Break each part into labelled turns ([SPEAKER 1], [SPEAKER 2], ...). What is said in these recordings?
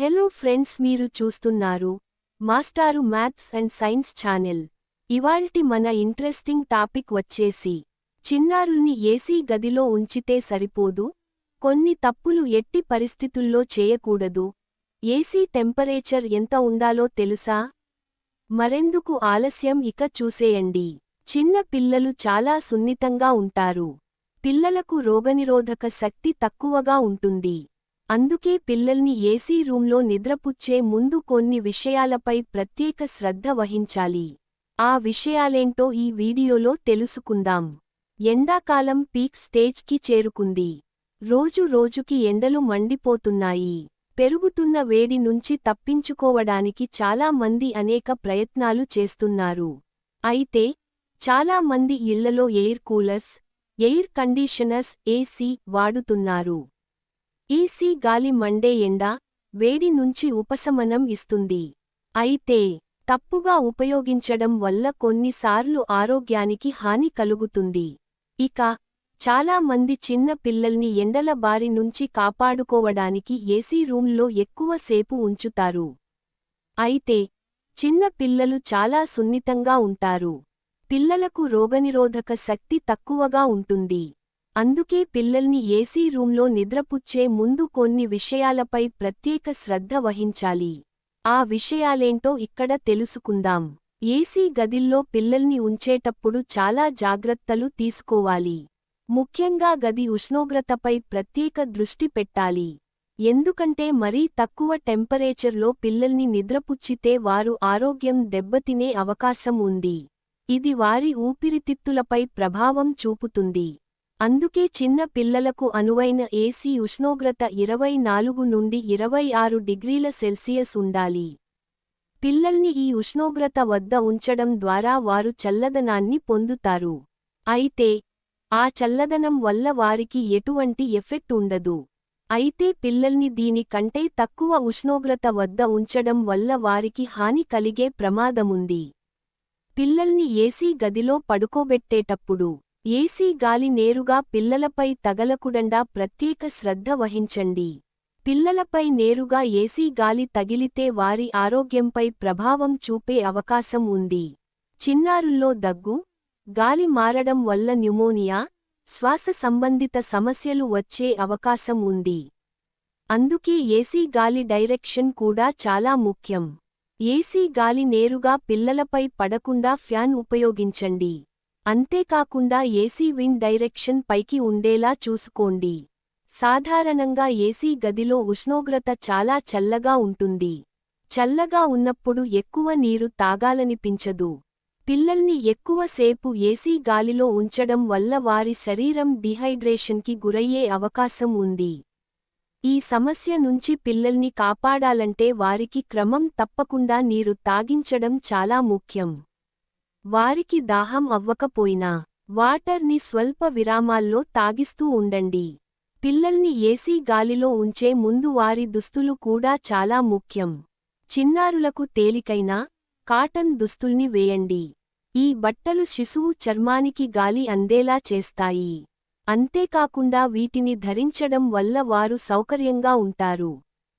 [SPEAKER 1] Hello friends మీరు చూస్తున్నారు మాస్టారు మ్యాథ్స్ అండ్ సైన్స్ ఛానల్ ఇవాల్టి మన ఇంట్రెస్టింగ్ టాపిక్ వచ్చేసి చిన్నారుల్ని ఏసీ గదిలో ఉంచితే సరిపోదు కొన్ని తప్పులు ఎట్టి పరిస్థితుల్లో చేయకూడదు. ఏసీ టెంపరేచర్ ఎంత ఉండాలో తెలుసా? మరెందుకు ఆలస్యం ఇక చూసేయండి. చిన్న పిల్లలు చాలా సున్నితంగా ఉంటారు. పిల్లలకు రోగనిరోధక శక్తి తక్కువగా ఉంటుంది. అందుకే పిల్లల్ని ఏసీ రూంలో నిద్రపుచ్చే ముందు కొన్ని విషయాలపై ప్రత్యేక శ్రద్ధ వహించాలి. ఆ విషయాలేంటో ఈ వీడియోలో తెలుసుకుందాం. ఎండాకాలం పీక్ స్టేజ్కి చేరుకుంది. రోజు రోజుకి ఎండలు మండిపోతున్నాయి. పెరుగుతున్న వేడి నుంచి తప్పించుకోవడానికి చాలా మంది అనేక ప్రయత్నాలు చేస్తున్నారు. అయితే చాలా మంది ఇళ్ళలో air coolers air conditioners AC వాడుతున్నారు. ఈసీ గాలి మండే ఎండ వేడి నుంచి ఉపశమనం ఇస్తుంది. అయితే తప్పుగా ఉపయోగించడం వల్ల కొన్నిసార్లు ఆరోగ్యానికి హాని కలుగుతుంది. ఇక చాలా మంది చిన్న పిల్లల్ని ఎండల బారి నుంచి కాపాడుకోవడానికి ఏసీ రూంలో ఎక్కువసేపు ఉంచుతారు. అయితే చిన్న పిల్లలు చాలా సున్నితంగా ఉంటారు. పిల్లలకు రోగనిరోధక శక్తి తక్కువగా ఉంటుంది. అందుకే పిల్లల్ని ఏసీ రూంలో నిద్రపుచ్చే ముందు కొన్ని విషయాలపై ప్రత్యేక శ్రద్ధ వహించాలి. ఆ విషయాలేంటో ఇక్కడ తెలుసుకుందాం. ఏసీ గదిల్లో పిల్లల్ని ఉంచేటప్పుడు చాలా జాగ్రత్తలు తీసుకోవాలి. ముఖ్యంగా గది ఉష్ణోగ్రతపై ప్రత్యేక దృష్టి పెట్టాలి. ఎందుకంటే మరీ తక్కువ టెంపరేచర్లో పిల్లల్ని నిద్రపుచ్చితే వారు ఆరోగ్యం దెబ్బతినే అవకాశం ఉంది. ఇది వారి ఊపిరితిత్తులపై ప్రభావం చూపుతుంది. అందుకే చిన్న పిల్లలకు అనువైన ఏసీ ఉష్ణోగ్రత ఇరవై నాలుగు నుండి ఇరవై ఆరు డిగ్రీల సెల్సియస్ ఉండాలి. పిల్లల్ని ఈ ఉష్ణోగ్రత వద్ద ఉంచడం ద్వారా వారు చల్లదనాన్ని పొందుతారు. అయితే ఆ చల్లదనం వల్ల వారికి ఎటువంటి ఎఫెక్ట్ ఉండదు. అయితే పిల్లల్ని దీని కంటే తక్కువ ఉష్ణోగ్రత వద్ద ఉంచడం వల్ల వారికి హాని కలిగే ప్రమాదముంది. పిల్లల్ని ఏసీ గదిలో పడుకోబెట్టేటప్పుడు ఏసీ గాలి నేరుగా పిల్లలపై తగలకుడండా ప్రత్యేక శ్రద్ధ వహించండి. పిల్లలపై నేరుగా ఏసీ గాలి తగిలితే వారి ఆరోగ్యంపై ప్రభావం చూపే అవకాశం ఉంది. చిన్నారుల్లో దగ్గు గాలి మారడం వల్ల న్యూమోనియా శ్వాస సంబంధిత సమస్యలు వచ్చే అవకాశం ఉంది. అందుకే ఏసీ గాలి డైరెక్షన్ కూడా చాలా ముఖ్యం. ఏసీ గాలి నేరుగా పిల్లలపై పడకుండా ఫ్యాన్ ఉపయోగించండి. అంతేకాకుండా ఏసీ విండ్ డైరెక్షన్ పైకి ఉండేలా చూసుకోండి. సాధారణంగా ఏసీ గదిలో ఉష్ణోగ్రత చాలా చల్లగా ఉంటుంది. చల్లగా ఉన్నప్పుడు ఎక్కువ నీరు తాగాలనిపించదు. పిల్లల్ని ఎక్కువసేపు ఏసీ గాలిలో ఉంచడం వల్ల వారి శరీరం డిహైడ్రేషన్కి గురయ్యే అవకాశం ఉంది. ఈ సమస్య నుంచి పిల్లల్ని కాపాడాలంటే వారికి క్రమం తప్పకుండా నీరు తాగించడం చాలా ముఖ్యం. వారికి దాహం అవ్వకపోయినా వాటర్ని స్వల్ప విరామాల్లో తాగిస్తూ ఉండండి. పిల్లల్ని ఏసీ గాలిలో ఉంచే ముందు వారి దుస్తులు కూడా చాలా ముఖ్యం. చిన్నారులకు తేలికైనా కాటన్ దుస్తుల్ని వేయండి. ఈ బట్టలు శిశువు చర్మానికి గాలి అందేలా చేస్తాయి. అంతేకాకుండా వీటిని ధరించడం వల్ల వారు సౌకర్యంగా ఉంటారు.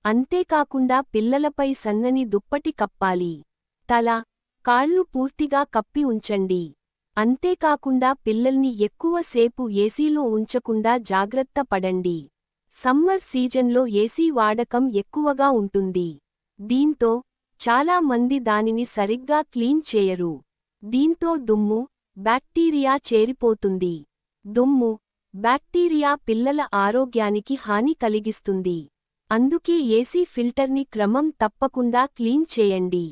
[SPEAKER 1] అంతేకాకుండా పిల్లలపై సన్నని దుప్పటి కప్పాలి. తల కాళ్ళు పూర్తిగా కప్పి ఉంచండి. అంతేకాకుండా పిల్లల్ని ఎక్కువసేపు ఏసీలో ఉంచకుండా జాగ్రత్త పడండి. సమ్మర్ సీజన్లో ఏసీ వాడకం ఎక్కువగా ఉంటుంది. దీంతో చాలా మంది దానిని సరిగ్గా క్లీన్ చేయరు. దీంతో దుమ్ము బ్యాక్టీరియా చేరిపోతుంది. దుమ్ము బ్యాక్టీరియా పిల్లల ఆరోగ్యానికి హాని కలిగిస్తుంది. అందుకే ఏసీ ఫిల్టర్ని క్రమం తప్పకుండా క్లీన్ చేయండి.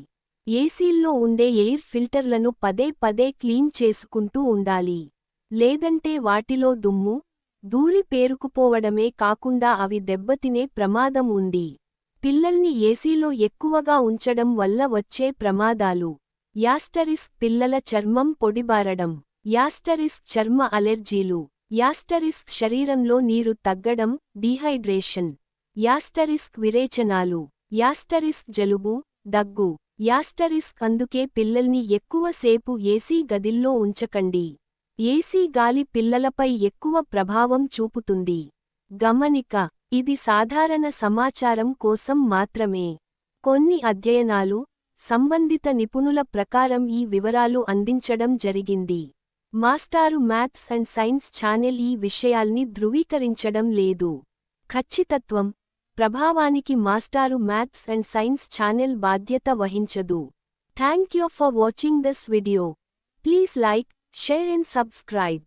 [SPEAKER 1] ఏసీల్లో ఉండే ఎయిర్ ఫిల్టర్లను పదే పదే క్లీన్ చేసుకుంటూ ఉండాలి. లేదంటే వాటిలో దుమ్ము ధూళి పేరుకుపోవడమే కాకుండా అవి దెబ్బతినే ప్రమాదం ఉంది. పిల్లల్ని ఏసీలో ఎక్కువగా ఉంచడం వల్ల వచ్చే ప్రమాదాలు. యాస్టరిస్ పిల్లల చర్మం పొడిబారడం. యాస్టరిస్ చర్మ అలెర్జీలు. యాస్టరిస్ శరీరంలో నీరు తగ్గడం డీహైడ్రేషన్. యాస్టరిస్క్ విరేచనాలు. యాస్టరిస్ జలుబు దగ్గు. యాస్టరిస్ అందుకే పిల్లల్ని ఎక్కువసేపు ఏసీ గదిల్లో ఉంచకండి. ఏసీ గాలి పిల్లలపై ఎక్కువ ప్రభావం చూపుతుంది. గమనిక ఇది సాధారణ సమాచారం కోసం మాత్రమే. కొన్ని అధ్యయనాలు సంబంధిత నిపుణుల ప్రకారం ఈ వివరాలు అందించడం జరిగింది. మాస్టారు మ్యాథ్స్ అండ్ సైన్స్ ఛానెల్ ఈ విషయాల్ని ధృవీకరించడం లేదు. ఖచ్చితత్వం ప్రభావానికి మాస్టారు మ్యాథ్స్ అండ్ సైన్స్ ఛానెల్ బాధ్యత వహించదు. Thank you for watching this video. Please like share and subscribe.